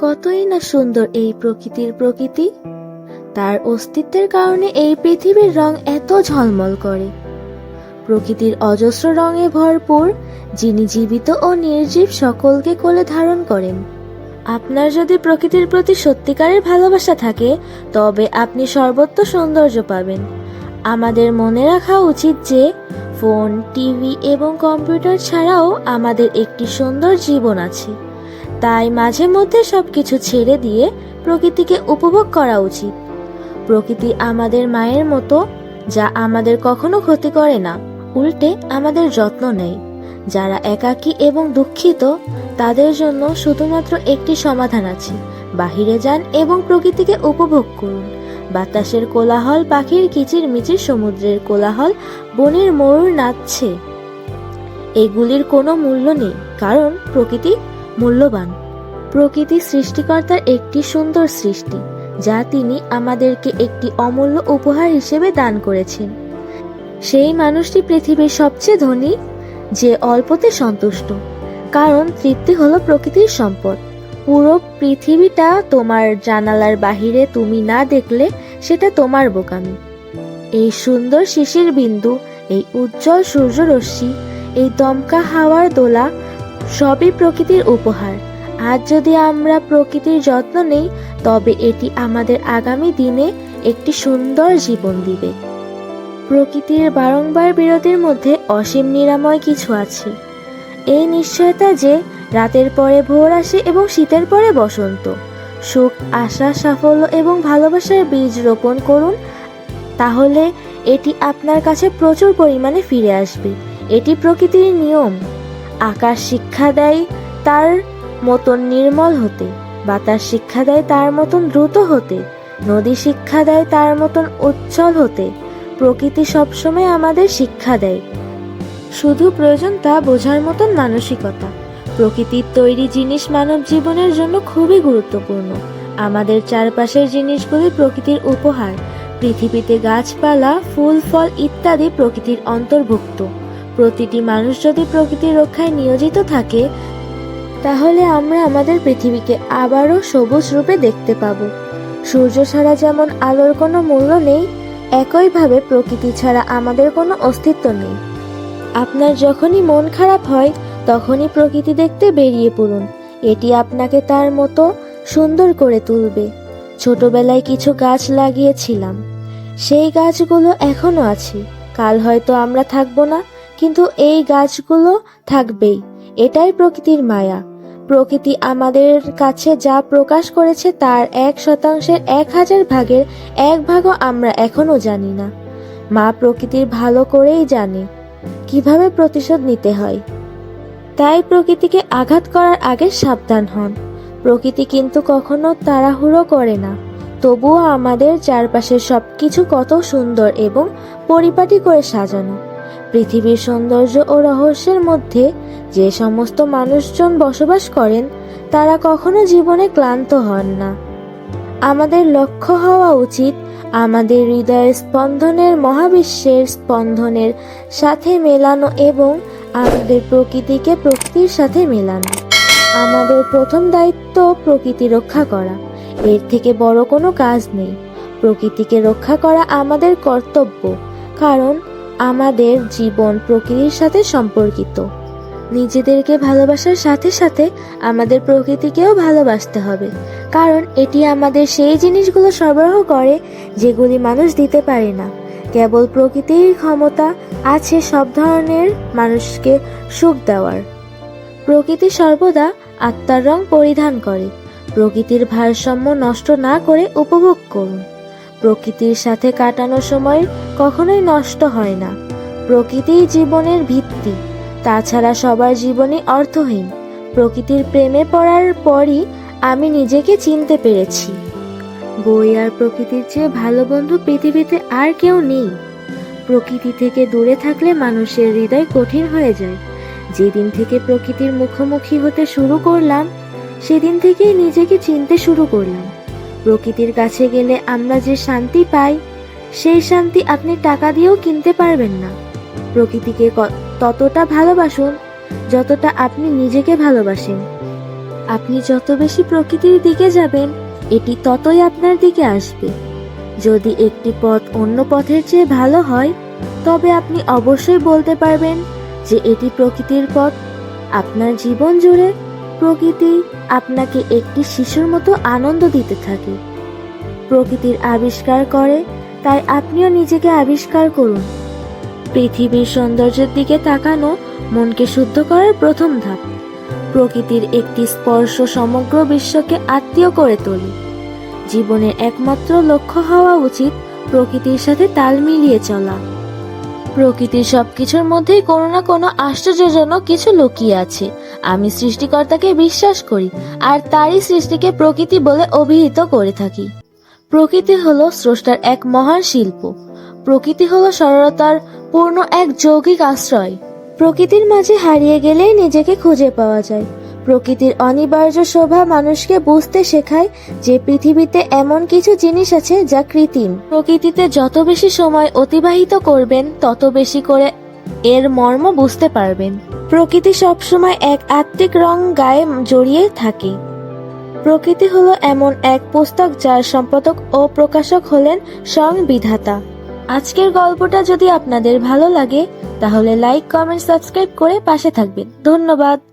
কতই না সুন্দর এই প্রকৃতির প্রকৃতি। তার অস্তিত্বের কারণে এই পৃথিবীর রং এত ঝলমল করে। প্রকৃতির অজস্র রঙে ভরপুর, যিনি জীবিত ও নির্জীব সকলকে কোলে ধারণ করেন। আপনার যদি প্রকৃতির প্রতি সত্যিকারের ভালোবাসা থাকে, তবে আপনি সর্বত্র সৌন্দর্য পাবেন। আমাদের মনে রাখা উচিত যে, ফোন, টিভি এবং কম্পিউটার ছাড়াও আমাদের একটি সুন্দর জীবন আছে। তাই মাঝে মধ্যে সবকিছু ছেড়ে দিয়ে প্রকৃতিকে উপভোগ করা উচিত। প্রকৃতি আমাদের মায়ের মতো, যা আমাদের কখনো ক্ষতি করে না। উল্টে আমাদের যত্ন নেয়। যারা একাকী এবং দুঃখিত, তাদের জন্য শুধুমাত্র একটি সমাধান আছে। বাহিরে যান এবং প্রকৃতিকে উপভোগ করুন। বাতাসের কোলাহল, পাখির কিচির মিচির সমুদ্রের কোলাহল, বনের ময়ূর নাচছে। এগুলির কোনো মূল্য নেই, কারণ প্রকৃতি মূল্যবান। প্রকৃতি সৃষ্টিকর্তার একটি সুন্দর সৃষ্টি, যা তিনি আমাদেরকে একটি অমূল্য উপহার হিসেবে দান করেছেন। সেই মানুষটি পৃথিবীর সবচেয়ে ধনী, যে অল্পতে সন্তুষ্ট। কারণ তৃপ্তি হলো প্রকৃতির সম্পদ। পুরো পৃথিবীটা তোমার জানালার বাহিরে তুমি না দেখলে সেটা তোমার বোকামি। এই সুন্দর শিশির বিন্দু, এই উজ্জ্বল সূর্যরশ্মি, এই দমকা হাওয়ার দোলা সবই প্রকৃতির উপহার। আজ যদি আমরা প্রকৃতির যত্ন নেই, তবে এটি আমাদের আগামী দিনে একটি সুন্দর জীবন দিবে। প্রকৃতির বারংবার বিরতির মধ্যে অসীম নিরাময় কিছু আছে। এই নিশ্চয়তা যে রাতের পরে ভোর আসে এবং শীতের পরে বসন্ত। সুখ, আশা, সাফল্য এবং ভালোবাসার বীজ রোপণ করুন, তাহলে এটি আপনার কাছে প্রচুর পরিমাণে ফিরে আসবে। এটি প্রকৃতির নিয়ম। আকাশ শিক্ষা দেয় তার মতন নির্মল হতে, বাতাস শিক্ষা দেয় তার মতন দ্রুত হতে, নদী শিক্ষা দেয় তার মতন উজ্জ্বল হতে, প্রকৃতি সবসময় আমাদের শিক্ষা দেয়। শুধু প্রয়োজন তা বোঝার মতন মানসিকতা। প্রকৃতির তৈরি জিনিস মানব জীবনের জন্য খুবই গুরুত্বপূর্ণ। আমাদের চারপাশের জিনিসগুলি প্রকৃতির উপহার। পৃথিবীতে গাছপালা, ফুল, ফল ইত্যাদি প্রকৃতির অন্তর্ভুক্ত। প্রতিটি মানুষ যদি প্রকৃতির রক্ষায় নিয়োজিত থাকে, তাহলে আমরা আমাদের পৃথিবীকে আবারও সবুজ রূপে দেখতে পাবো। সূর্য ছাড়া যেমন আলোর কোনো মূল্য নেই, একইভাবে প্রকৃতি ছাড়া আমাদের কোনো অস্তিত্ব নেই। আপনার যখনই মন খারাপ হয়, তখনই প্রকৃতি দেখতে বেরিয়ে পড়ুন। এটি আপনাকে তার মতো সুন্দর করে তুলবে। ছোটবেলায় কিছু গাছ লাগিয়েছিলাম। সেই গাছগুলো এখনও আছে। কাল হয়তো আমরা থাকব না। কিন্তু এই গাছগুলো থাকবেই। এটাই প্রকৃতির মায়া। প্রকৃতি আমাদের কাছে যা প্রকাশ করেছে তার এক শতাংশের এক হাজার ভাগের এক ভাগও আমরা এখনও জানি না। মা প্রকৃতির ভালো করেই জানে কীভাবে প্রতিশোধ নিতে হয়। তাই প্রকৃতিকে আঘাত করার আগে সাবধান হন। প্রকৃতি কিন্তু কখনো তাড়াহুড়ো করে না। তবুও আমাদের চারপাশের সবকিছু কত সুন্দর এবং পরিপাটি করে সাজানো। পৃথিবীর সৌন্দর্য ও রহস্যের মধ্যে যে সমস্ত মানুষজন বসবাস করেন, তারা কখনো জীবনে ক্লান্ত হন না। আমাদের লক্ষ্য হওয়া উচিত আমাদের হৃদয়ের স্পন্দনের মহাবিশ্বের স্পন্দনের সাথে মেলানো এবং আমাদের প্রকৃতিকে প্রকৃতির সাথে মেলানো। আমাদের প্রথম দায়িত্ব প্রকৃতি রক্ষা করা। এর থেকে বড় কোনো কাজ নেই। প্রকৃতিকে রক্ষা করা আমাদের কর্তব্য। কারণ আমাদের জীবন প্রকৃতির সাথে সম্পর্কিত। নিজেদেরকে ভালোবাসার সাথে সাথে আমাদের প্রকৃতিকেও ভালোবাসতে হবে। কারণ এটি আমাদের সেই জিনিসগুলো সরবরাহ করে যেগুলি মানুষ দিতে পারে না। কেবল প্রকৃতির ক্ষমতা আছে সব ধরনের মানুষকে সুখ দেওয়ার। প্রকৃতি সর্বদা আত্মার রং পরিধান করে। প্রকৃতির ভারসাম্য নষ্ট না করে উপভোগ করুন। প্রকৃতির সাথে কাটানো সময় কখনোই নষ্ট হয় না। প্রকৃতিই জীবনের ভিত্তি। তাছাড়া সবার জীবনই অর্থহীন। প্রকৃতির প্রেমে পড়ার পরই আমি নিজেকে চিনতে পেরেছি। বই আর প্রকৃতির চেয়ে ভালো বন্ধু পৃথিবীতে আর কেউ নেই। প্রকৃতি থেকে দূরে থাকলে মানুষের হৃদয় কঠিন হয়ে যায়। যেদিন থেকে প্রকৃতির মুখোমুখি হতে শুরু করলাম, সেদিন থেকেই নিজেকে চিনতে শুরু করলাম। প্রকৃতির কাছে গেলে আমরা যে শান্তি পাই, সেই শান্তি আপনি টাকা দিয়েও কিনতে পারবেন না। প্রকৃতিকে ততটা ভালোবাসুন, যতটা আপনি নিজেকে ভালোবাসেন। আপনি যত বেশি প্রকৃতির দিকে যাবেন, এটি ততই আপনার দিকে আসবে। যদি একটি পথ অন্য পথের চেয়ে ভালো হয়, তবে আপনি অবশ্যই বলতে পারবেন যে এটি প্রকৃতির পথ। আপনার জীবন জুড়ে প্রকৃতি আপনাকে একটি শিশুর মতো আনন্দ দিতে থাকে। প্রকৃতির আবিষ্কার করে, তাই আপনিও নিজেকে আবিষ্কার করুন। পৃথিবীর সৌন্দর্যের দিকে তাকানো মনকে শুদ্ধ করার প্রথম ধাপ। প্রকৃতির একটি স্পর্শ সমগ্র বিশ্বকে আত্মীয় করে তোলে। জীবনের একমাত্র লক্ষ্য হওয়া উচিত প্রকৃতির সাথে তাল মিলিয়ে চলা। প্রকৃতির সবকিছুর মধ্যেই কোনো না কোনো আশ্চর্যজনক কিছু লুকিয়ে আছে। আমি সৃষ্টিকর্তাকে বিশ্বাস করি, আর তারই সৃষ্টিকে প্রকৃতি বলে অভিহিত করে থাকি। প্রকৃতি হলো স্রষ্টার এক মহান শিল্প। প্রকৃতি হলো সরলতার পূর্ণ এক যৌগিক আশ্রয়। প্রকৃতির মাঝে হারিয়ে গেলেই নিজেকে খুঁজে পাওয়া যায়। প্রকৃতির অনিবার্য শোভা মানুষকে বুঝতে শেখায় যে পৃথিবীতে এমন কিছু জিনিস আছে যা কৃত্রিম। প্রকৃতিতে যত বেশি সময় অতিবাহিত করবেন, তত বেশি করে এর মর্ম বুঝতে পারবেন। প্রকৃতি সবসময় এক আত্মিক রং গায়ে জড়িয়ে থাকে। প্রকৃতি হলো এমন এক পুস্তক যার সম্পাদক ও প্রকাশক হলেন স্বয়ং বিধাতা আজকের গল্পটা যদি আপনাদের ভালো লাগে, তাহলে লাইক কমেন্ট সাবস্ক্রাইব করে পাশে থাকবেন। ধন্যবাদ।